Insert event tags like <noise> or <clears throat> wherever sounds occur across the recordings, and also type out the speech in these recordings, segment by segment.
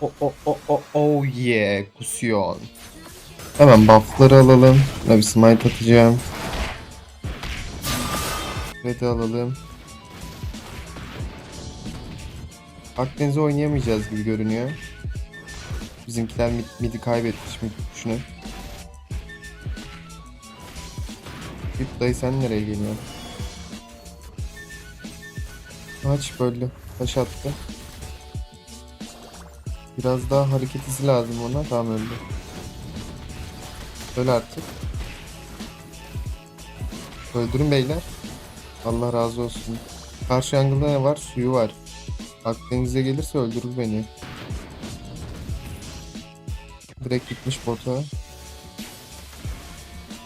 O o o o oh yeah kusuyor. Hemen buff'ları alalım. Buna bir smite atacağım. Red'i alalım. Akdeniz'e oynayamayacağız gibi görünüyor. Bizimkiler mid, mid'i kaybetmiş mid kuşunu. Git dayı sen nereye geliyorsun? Aç böyle. Taş attı. Biraz daha hareket izi lazım ona. Tamam öldü. Öl artık. Öldürün beyler. Allah razı olsun. Karşı yangında ne var? Suyu var. Akdeniz'e gelirse öldürür beni. Direkt gitmiş bota.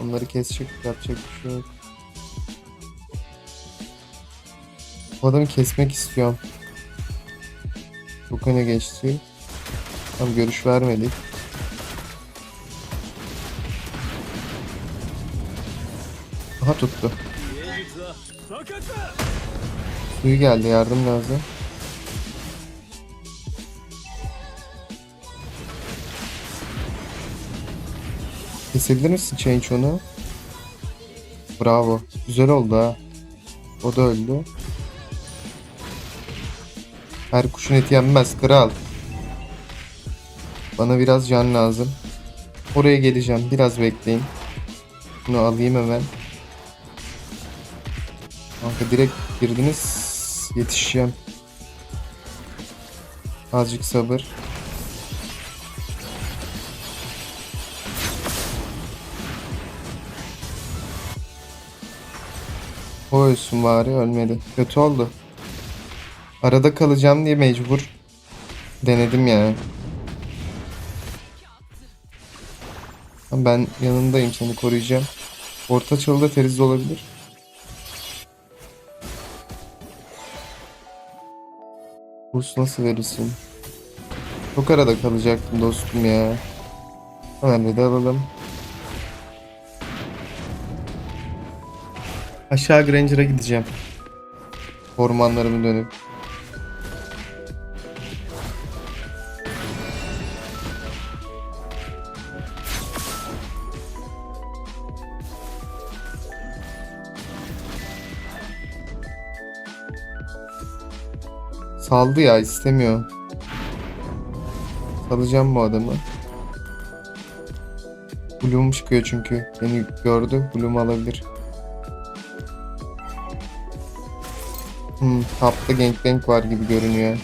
Onları kesecek. Yapacak bir şey yok. Bu adamı kesmek istiyorum. Çok öne geçti. Tam görüş vermedik. Aha tuttu. Suyu geldi yardım lazım. Kesebilir misin Change onu? Bravo. Güzel oldu ha. O da öldü. Her kuşun eti yenmez kral. Bana biraz can lazım. Oraya geleceğim. Biraz bekleyin. Bunu alayım hemen. Kanka direkt girdiniz. Yetişeceğim. Azıcık sabır. O ölsün bari ölmedi. Kötü oldu. Arada kalacağım diye mecbur denedim yani. Tamam, Ben yanındayım seni koruyacağım. Orta çalıda teriz olabilir. Burs nasıl verirsin? Çok arada kalacaktım dostum ya. Hemen de alalım. Aşağı Granger'a gideceğim. Ormanlarımı dönüp. Saldı ya istemiyor. Salacağım bu adamı. Bloom çıkıyor çünkü. Beni gördü. Bloom alabilir. Hmm, tapta gangbang var gibi görünüyor.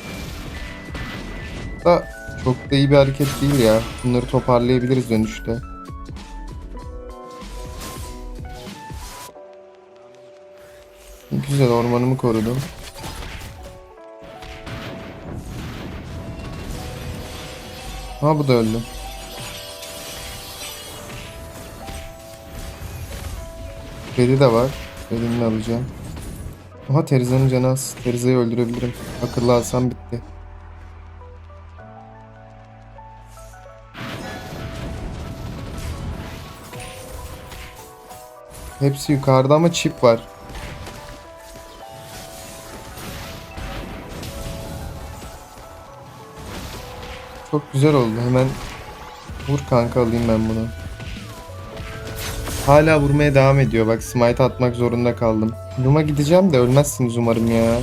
Da çok da iyi bir hareket değil ya. Bunları toparlayabiliriz dönüşte. Güzel ormanımı korudum. Ha bu da öldü. Beli de var. Belini alacağım. Aha Teriza'nın canı az. Teriza'yı öldürebilirim. Akıllı alsam bitti. Hepsi yukarıda ama çip var. Çok güzel oldu. Hemen vur kanka alayım ben bunu. Hala vurmaya devam ediyor. Bak smite atmak zorunda kaldım. Luma gideceğim de ölmezsiniz umarım ya.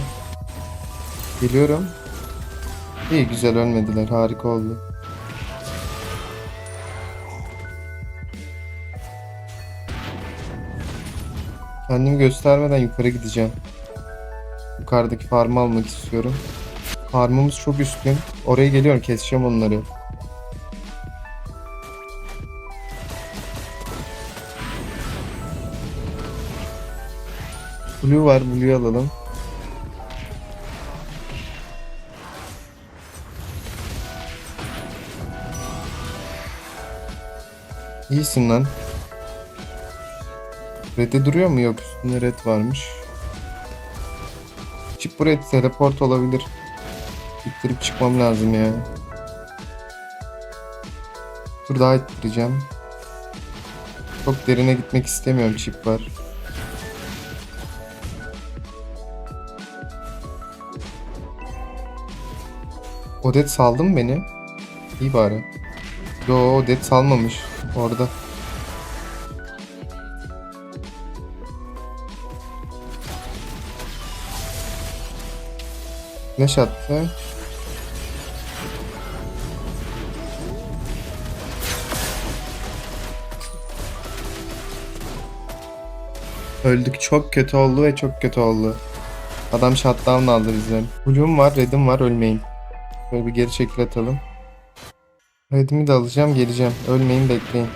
Geliyorum. İyi güzel ölmediler. Harika oldu. Kendimi göstermeden yukarı gideceğim. Yukarıdaki farmı almak istiyorum. Farmımız çok üstün. Oraya geliyorum keseceğim onları. Blue var. Blue'yu alalım. İyisin lan. Red'e duruyor mu? Yok üstünde red varmış. Çık buraya teleport olabilir. İttirip çıkmam lazım ya. Dur daha ittireceğim. Çok derine gitmek istemiyorum çip var. Odet saldı mı beni? İyi bari. Yo det salmamış. Orada. Flash attı. Öldük. Çok kötü oldu ve çok kötü oldu. Adam shutdown aldı bizden. Blue'um var, red'im var. Ölmeyin. Böyle bir geri çekil atalım. Red'imi de alacağım. Geleceğim. Ölmeyin bekleyin.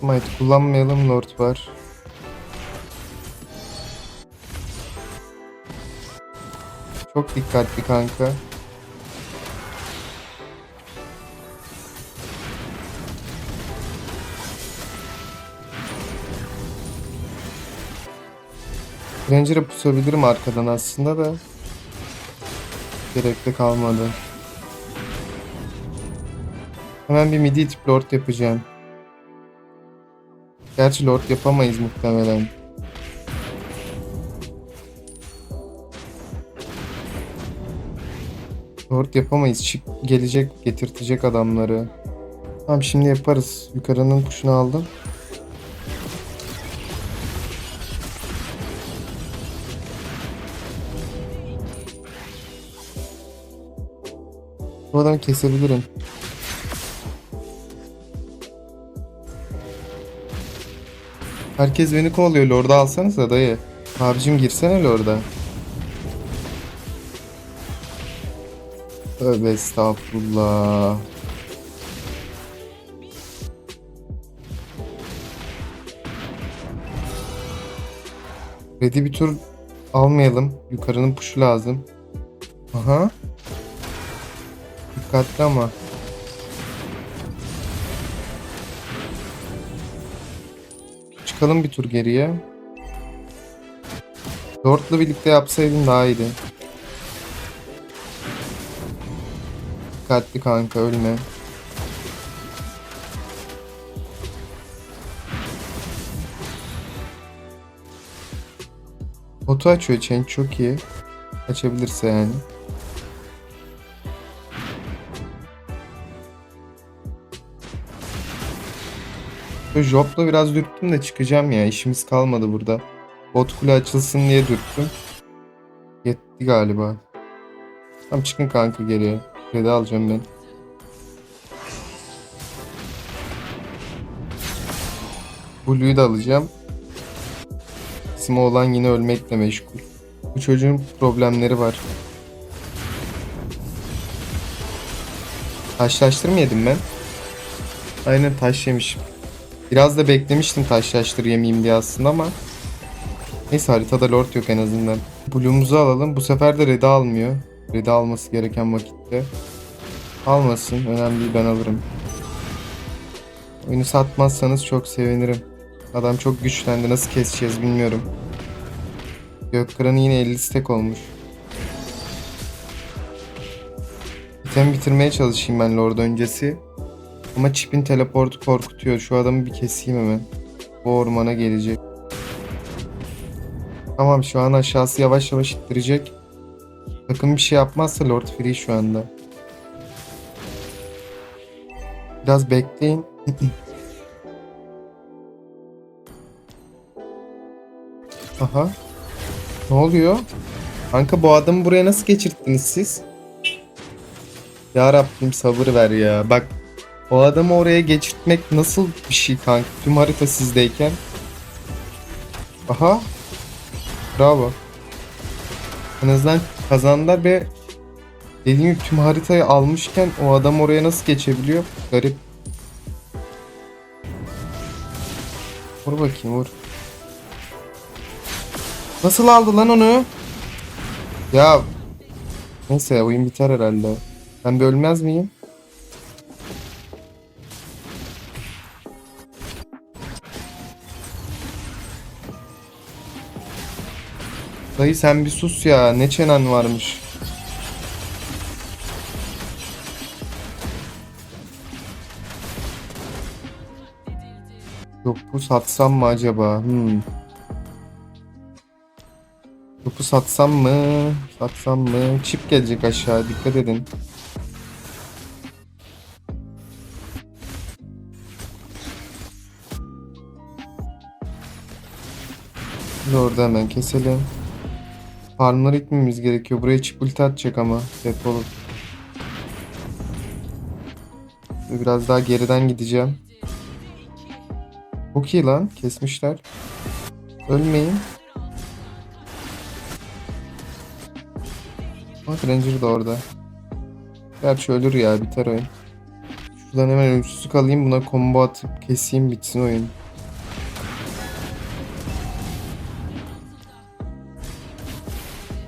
Smite kullanmayalım. Lord var. Çok dikkatli kanka. Ranger'a pusabilirim arkadan aslında da. Gerek de kalmadı. Hemen bir midi tip lord yapacağım. Gerçi lord yapamayız muhtemelen. Lord yapamayız. Çık gelecek getirtecek adamları. Tamam şimdi yaparız. Yukarının kuşunu aldım. Bu adamı kesebilirim. Herkes beni kovalıyor. Lord'u alsanıza dayı. Abicim girsene Lord'a. Tövbe estağfurullah. Red'i bir tur almayalım. Yukarının puşu lazım. Aha. Dikkatli ama. Çıkalım bir tur geriye. Lord'la birlikte yapsaydım daha iyiydi. Dikkatli kanka ölme. Oto açıyor Change çok iyi. Açabilirse yani. Şu Job'la biraz dürttüm de çıkacağım ya. işimiz kalmadı burada. Bot kule açılsın diye dürttüm. Yetti galiba. Tamam çıkın kanka geriye. Red'i alacağım ben. Blue'yu da alacağım. İsim olan yine ölmekle meşgul. Bu çocuğun problemleri var. Taşlaştır mı yedim ben? Aynen taş yemişim. Biraz da beklemiştim taşlaştır yemeyeyim diye aslında ama Neyse haritada lord yok en azından. Blue'umuzu alalım. Bu sefer de red'i almıyor. Red'i alması gereken vakitte. Almasın. Önemli ben alırım. Oyunu satmazsanız çok sevinirim. Adam çok güçlendi. Nasıl keseceğiz bilmiyorum. Gökkıran'ı yine 50 stack olmuş. İtem bitirmeye çalışayım ben Lord öncesi. Ama çipin teleportu korkutuyor. Şu adamı bir keseyim hemen. Bu ormana gelecek. Tamam şu an aşağısı yavaş yavaş ittirecek. Takım bir şey yapmazsa Lord Free şu anda. Biraz bekleyin. <clears throat> Aha. Ne oluyor? Kanka bu adamı buraya nasıl geçirttiniz siz? Ya Rabbim sabır ver ya. Bak o adamı oraya geçirtmek nasıl bir şey kanka? Tüm harita sizdeyken. Aha. Bravo. En azından kazandılar ve dediğim gibi tüm haritayı almışken o adam oraya nasıl geçebiliyor? Garip. Vur bakayım vur. Nasıl aldı lan onu? Ya neyse oyun biter herhalde. Ben de ölmez miyim? Dayı sen bir sus ya. Ne çenen varmış. Topu satsam mı acaba? Hmm. Topu satsam mı? Satsam mı? Çip gelecek aşağı. Dikkat edin. Orada hemen keselim. Farmları itmemiz gerekiyor. Buraya çip ulti atacak ama. Defolup. Biraz daha geriden gideceğim. Çok iyi lan. Kesmişler. Ölmeyin. Bak Ranger de orada. Gerçi ölür ya biter oyun. Şuradan hemen ölümsüzlük alayım buna combo atıp keseyim bitsin oyun.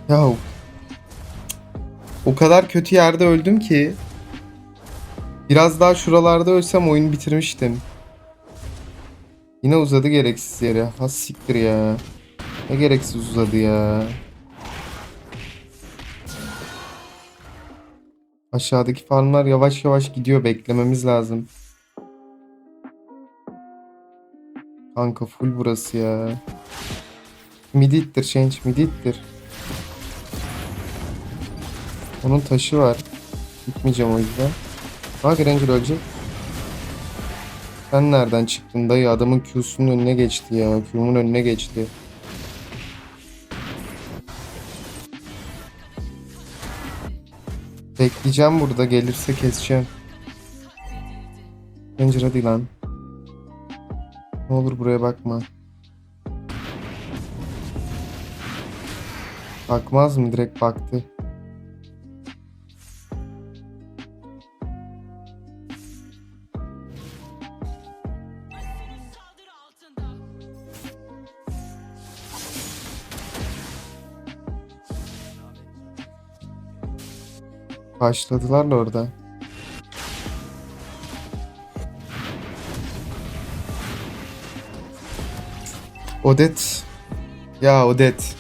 Ya o kadar kötü yerde öldüm ki biraz daha şuralarda ölsem oyunu bitirmiştim. Yine uzadı gereksiz yere. Has siktir ya. Ne gereksiz uzadı ya. Aşağıdaki farmlar yavaş yavaş gidiyor. Beklememiz lazım. Kanka full burası ya. Midi ittir change midi ittir. Onun taşı var. Gitmeyeceğim o yüzden. Bak Ranger ölecek. Sen nereden çıktın dayı? Adamın Q'sunun önüne geçti ya. Q'mun önüne geçti. Bekleyeceğim burada. Gelirse keseceğim. Ranger hadi lan. Ne olur buraya bakma. Bakmaz mı? Direkt baktı. Başladılar da orada. Odet. Ya Odet.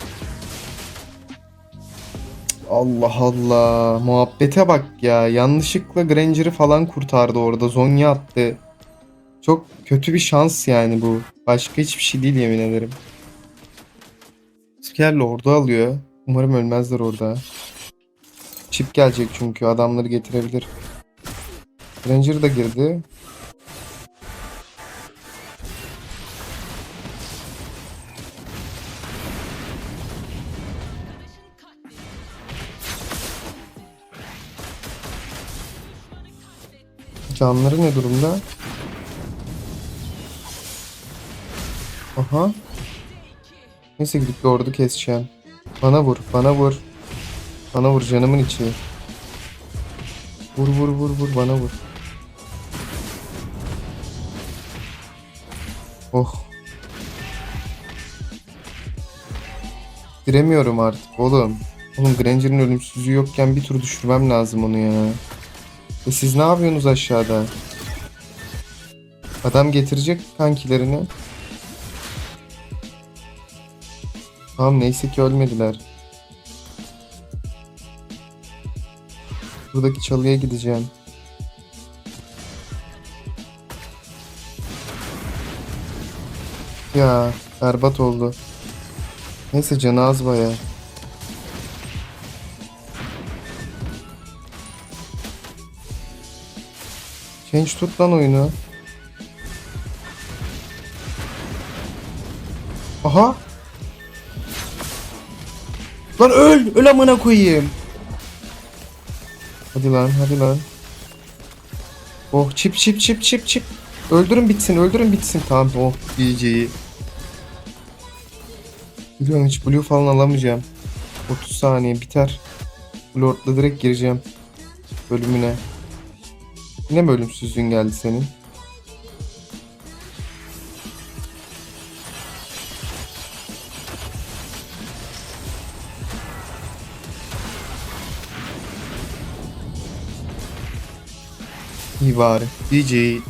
Allah Allah. Muhabbete bak ya. Yanlışlıkla Granger'ı falan kurtardı orada. Zonya attı. Çok kötü bir şans yani bu. Başka hiçbir şey değil yemin ederim. Sker'le orada alıyor. Umarım ölmezler orada. Çip gelecek çünkü adamları getirebilir. Ranger da girdi. Canları ne durumda? Aha. Neyse gidip ordu keseceğim. Bana vur, bana vur. Bana vur canımın içi. Vur vur vur vur bana vur. Oh. Diremiyorum artık oğlum. Oğlum Granger'ın ölümsüzlüğü yokken bir tur düşürmem lazım onu ya. E siz ne yapıyorsunuz aşağıda? Adam getirecek kankilerini. Tamam neyse ki ölmediler. Buradaki çalıya gideceğim. Ya berbat oldu. Neyse canı az baya. Change tut lan oyunu. Aha. Lan öl! Öl amına koyayım. Hadi lan hadi lan. Oh çip çip çip çip çip. Öldürün bitsin öldürün bitsin. Tamam oh DJ'yi. Biliyorum hiç blue falan alamayacağım. 30 saniye biter. Lord'la direkt gireceğim. Bölümüne. Yine mi ölümsüzlüğün geldi senin? İyi bari. DJ.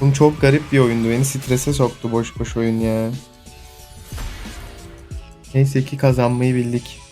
Bu çok garip bir oyundu. Beni strese soktu boş boş oyun ya. Neyse ki kazanmayı bildik.